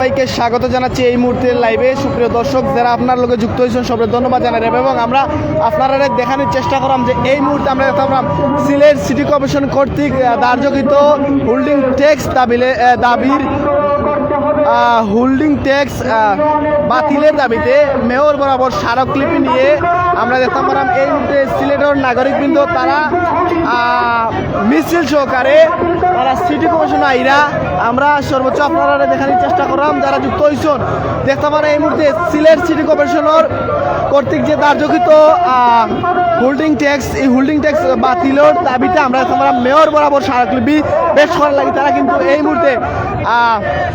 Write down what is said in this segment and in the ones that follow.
সবাইকে স্বাগত জানাচ্ছি এই মুহূর্তের লাইভে সুপ্রিয় দর্শক যারা আপনার লোকে যুক্ত হয়েছেন সবাই ধন্যবাদ জানাই। এবং আমরা আপনারা দেখানোর চেষ্টা করলাম যে এই মুহূর্তে আমরা দেখতে পারলাম সিলেট সিটি কর্পোরেশন কর্তৃক আহ, ধার্যকৃত হোল্ডিং ট্যাক্স দাবিলে দাবির হোল্ডিং ট্যাক্স বাতিলের দাবিতে মেয়র বরাবর স্মারকলিপি নিয়ে আমরা দেখতে পারলাম। এই মুহূর্তে সিলেটের নাগরিকবৃন্দ তারা মিছিল সহকারে তারা সিটি কমিশন আইরা আমরা সর্বোচ্চ আপনারা দেখানোর চেষ্টা করলাম, যারা যুক্ত হয়েছেন দেখতে পারেন এই মুহূর্তে সিলেট সিটি কর্পোরেশনের কর্তৃক যে ধার্যকৃত হোল্ডিং ট্যাক্স এই হোল্ডিং ট্যাক্স বাতিলের দাবিতে আমরা পারলাম মেয়র বরাবর স্মারকলিপি পেশ করার লাগে। তারা কিন্তু এই মুহূর্তে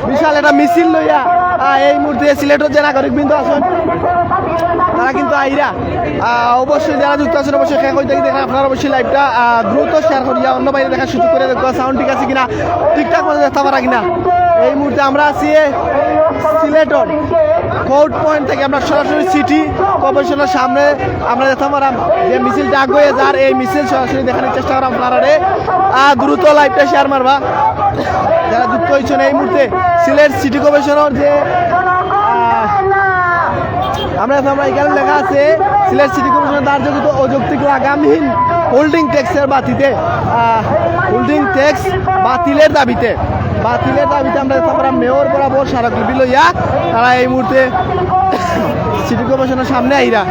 বিশাল একটা মিছিল লইয়া এই মুহূর্তে সিলেটের যে নাগরিকবৃন্দ আছেন। তারা কিন্তু আইরা অবশ্যই যারা যুক্ত আছেন, অবশ্যই শেষ হইতে দেখেন, আপনারা অবশ্যই লাইভটা দ্রুত শেয়ার করিয়া অন্য বাইরে দেখার সুযোগ করে দেখো সাউন্ড ঠিক আছে কিনা ঠিকঠাক মতো দেখতে পারা কিনা এই মুহূর্তে আমরা আছি সিলেটর কোর্ট পয়েন্ট থেকে আমরা সরাসরি সিটি কর্পোরেশনের সামনে আমরা দেখতে পারাম যে মিছিল ডাক হয়ে যার এই মিছিল সরাসরি দেখানোর চেষ্টা করাম আপনারা রে। দ্রুত লাইভটা শেয়ার মারবা যারা যুক্ত হয়েছেন এই মুহূর্তে, সিলেট সিটি কর্পোরেশনের যে আমরা আমরা এখানে লেখা আছে, সিলেট সিটি কমিশনের দার্যকৃত অযৌক্তিক লাগামহীন হোল্ডিং ট্যাক্সের বাতিতে হোল্ডিং ট্যাক্স বাতিলের দাবিতে বাতিলের দাবিতে আমরা আমরা মেয়র বরাবর স্মারকলিপি লইয়া তারা এই মুহূর্তে সিটি কমিশনের সামনে আইরা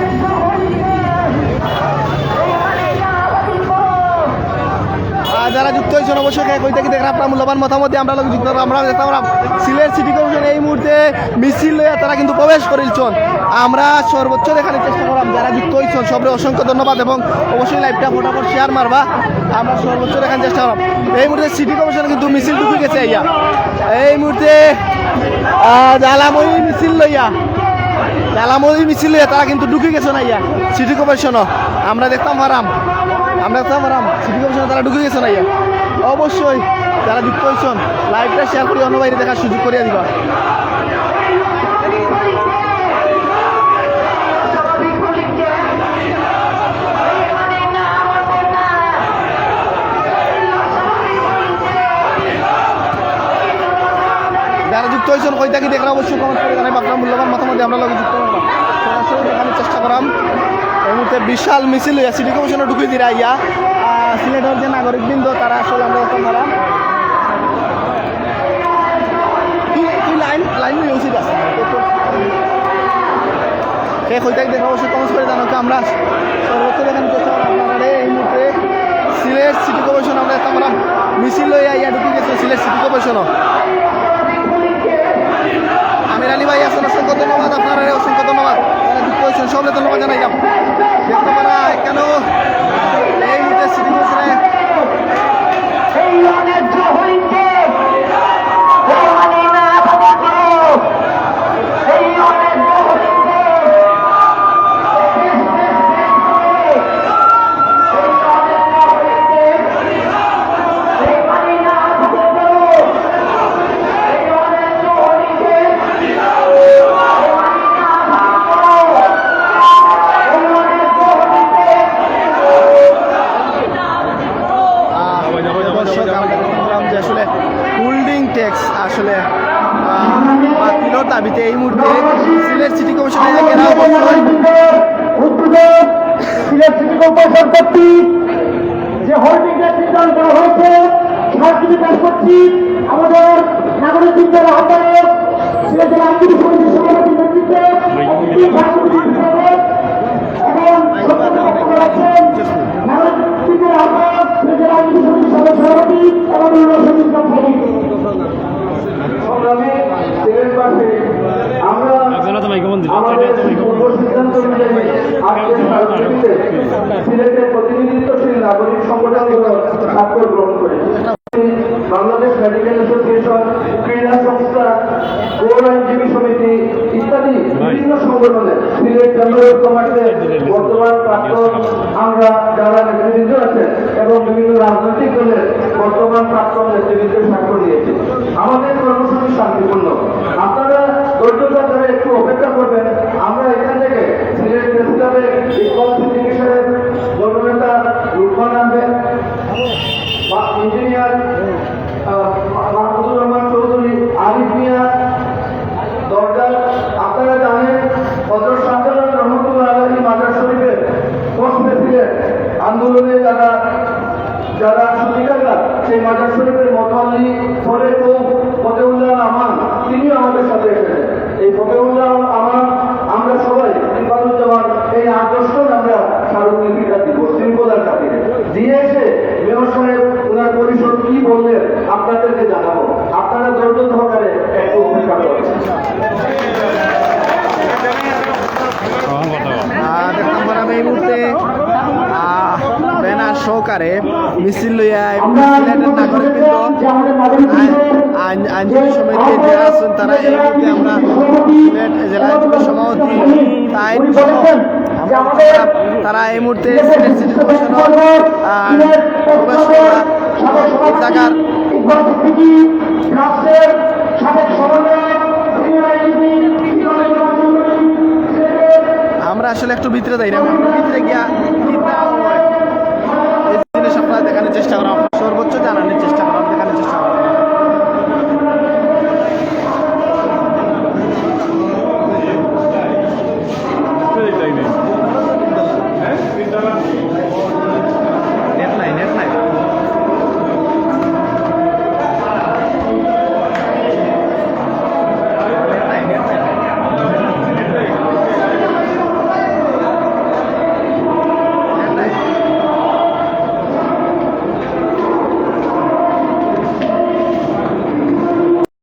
যারা যুক্ত হয়েছেন অবশ্যই কই থেকে দেখেন আপনার মূল্যবান মতামত আমরা লোক যুক্ত। আমরা দেখতে পারলাম সিলেট সিটি কর্পোরেশন এই মুহূর্তে মিছিল লইয়া তারা কিন্তু প্রবেশ করেছেন আমরা সর্বোচ্চ দেখানোর চেষ্টা করলাম, যারা যুক্ত হয়েছেন সবরে অসংখ্য ধন্যবাদ এবং অবশ্যই লাইভটা ফটাফট শেয়ার মারবা। আমরা সর্বোচ্চ দেখানোর চেষ্টা করলাম। এই মুহূর্তে সিটি কর্পোরেশন কিন্তু মিছিল ঢুকে গেছে ইয়া এই মুহূর্তে জ্বালাময়ী মিছিল লইয়া, জ্বালাময়ী মিছিল লইয়া তারা কিন্তু ঢুকে গেছে না ইয়া সিটি কর্পোরেশনও আমরা দেখতাম আরাম আমরা দেখতাম আরাম সিটি কর্পোরেশনে তারা ঢুকে গেছে না অবশ্যই, যারা যুক্ত হয়েছেন, লাইভটা শেয়ার করে অন্য বাইরে দেখার সুযোগ করে দিবা। যারা যুক্ত হয়েছেন কই থাকি দেখরা অবশ্যই কমেন্ট করে জানাই আপনার মূল্যবান মতামত দিয়ে আমরা লগে যুক্ত হব। সরাসরি দেখানোর চেষ্টা করাম। এই মুহূর্তে বিশাল মিছিল সিটি কমিশনে ঢুকিয়ে দিরা ইয়া আহ, সিলেটের যে নাগরিকবৃন্দ তারা আসলে আমরা এখন তুই লাইন? লাইন ইউসিড আছে সেই থাকি দেখা অবশ্যই কমেন্ট করে জানাও তো আমরা সর্বোচ্চ দেখানোর চেষ্টা করাম আপনারা এই মুহূর্তে। সিলেট সিটি কর্পোরেশন আমরা একটা আমরা মিছিল লইয়া ইয়া ঢুকিয়ে গেছে সিলেট সিটি কর্পোরেশনও আমির আলী ভাই আসলে অসংখ্য ধন্যবাদ আপনারা অসংখ্য ধন্যবাদ। যারা যুক্ত হয়েছেন সবলে ধন্যবাদ জানাই দেখতে পারা কেন এই মুহূর্তে সিটি সিলেট সিটি কমিশনে যে ঘেরাও অবশ্যই উদ্যোগে সিলেট সিটি কর্পোরেশন কর্তৃক যে হোল্ডিং এর নির্ধারণ করা হয়েছে সাহায্য পেশ করছি আমাদের নাগরিক বিদ্যালয় আহ্বায়ক সিলেটের আইনজীবী সমিতির সভাপতি নেতৃত্বে নাগরিক বিদ্যালয় আহ্বায়ক সিলেটের আইনজীবী সমিতির সভাপতি এবং সমিতির গৌর আইনজীবী সমিতি ইত্যাদি বিভিন্ন সংগঠনের সিলেট জনরল কমান্ডের বর্তমান প্রাক্তন আমরা যারা নেতৃবৃন্দ আছেন এবং বিভিন্ন রাজনৈতিক দলের বর্তমান প্রাক্তন নেতৃবৃন্দ স্বাক্ষর দিয়েছে। আমাদের কর্মসূচি শান্তিপূর্ণ। আপনারা ধৈর্যতা ধরে একটু অপেক্ষা করবেন। আমরা এখান থেকে সিলেট প্রেস সহকারে মিছিল লইয়া আইনজীবী সমিতির যারা আছেন তারা এই আমরা জেলা আইনজীবী সভাপতি আইন তারা- এই মুহূর্তে আমরা আসলে একটু ভিতরে যাই না, ভিতরে গিয়া চেষ্টা করা